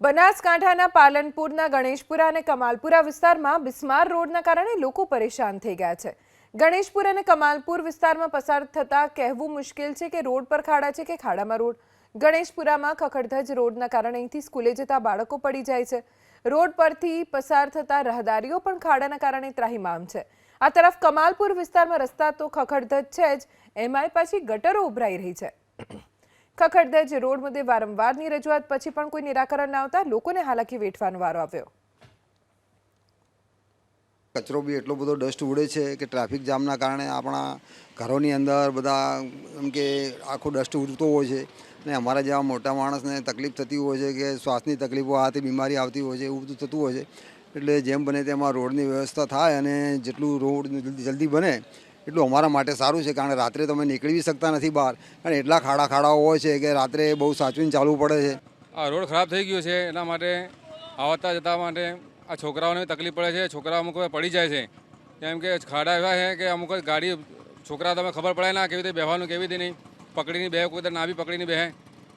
બનાસકાંઠાના પાલનપુરના, ગણેશપુરા અને કમાલપુરા વિસ્તારમાં બિસ્માર રોડના કારણે લોકો પરેશાન થઈ ગયા છે. ગણેશપુર અને કમાલપુર વિસ્તારમાં પસાર થતા કહેવું મુશ્કેલ છે કે રોડ પર ખાડા છે કે ખાડામાં રોડ. ગણેશપુરામાં ખખડધજ રોડના કારણે અહીંથી સ્કૂલે જતા બાળકો પડી જાય છે. રોડ પરથી પસાર થતા રહદારીઓ પણ ખાડાના કારણે ત્રાહિમામ છે. આ તરફ કમાલપુર વિસ્તારમાં રસ્તા તો ખખડધજ છે જ, એમાંય પાછી ગટરો ઉભરાઈ રહી છે. ખખડધજ રોડ મુદ્દે વારંવારની રજૂઆત પછી પણ કોઈ નિરાકરણ ના આવતા લોકોને હાલાકી વેઠવાનો વારો આવ્યો. કચરો બી એટલો બધો ડસ્ટ ઉડે છે કે ટ્રાફિક જામના કારણે આપણા ઘરોની અંદર બધા એમ કે આખો ડસ્ટ ઉડતો હોય છે ને અમારા જેવા મોટા માણસને તકલીફ થતી હોય છે કે શ્વાસની તકલીફો આથી બીમારી આવતી હોય છે એવું બધું થતું હોય છે. એટલે જેમ બને તેમાં રોડની વ્યવસ્થા થાય અને જેટલું રોડ જલ્દી બને એટલું અમારા માટે સારું છે કારણ કે રાત્રે તમે નીકળી બી શકતા નથી બહાર. કારણ એટલા ખાડા ખાડાઓ હોય છે કે રાત્રે બહુ સાચવીને ચાલવું પડે છે. આ રોડ ખરાબ થઈ ગયો છે એના માટે આવતા જતા માટે આ છોકરાઓને તકલીફ પડે છે છોકરા અમુક પડી જાય છે. કેમ કે ખાડા એવા છે કે અમુક ગાડી છોકરા તમે ખબર પડે ના કેવી રીતે બેહવાનું કેવી રીતે નહીં. પકડીને બે કોઈ ના બી પકડીને બેહે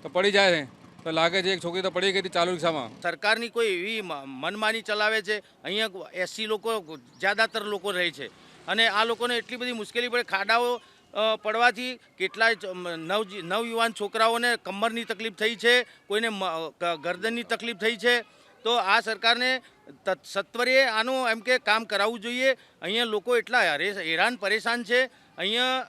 તો પડી જાય છે. તો લાગે છે એક છોકરી તો પડી ગઈ હતી ચાલુ રિક્ષામાં. સરકારની કોઈ એવી મનમાની ચલાવે છે? અહીંયા એસી લોકો જ્યાદાતર લોકો રહે છે. અને આ લોકોને એટલી બધી મુશ્કેલી પડે. ખાડાઓ પડવાથી કેટલાય નવ નવયુવાન છોકરાઓને કમરની તકલીફ થઈ છે, કોઈને ગરદનની તકલીફ થઈ છે. તો આ સરકારને સત્વરે આનું એમ કે કામ કરાવવું જોઈએ. અહીંયા લોકો એટલા હેરે- હેરાન પરેશાન છે. અહીંયા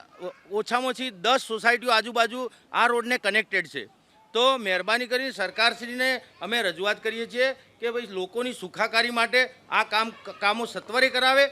ઓછામાં ઓછી દસ સોસાયટીઓ આજુબાજુ આ રોડને કનેક્ટેડ છે. તો મહેરબાની કરીને સરકારશ્રીને અમે રજૂઆત કરીએ છીએ કે ભાઈ લોકોની સુખાકારી માટે આ કામ, કામો સત્વરે કરાવે.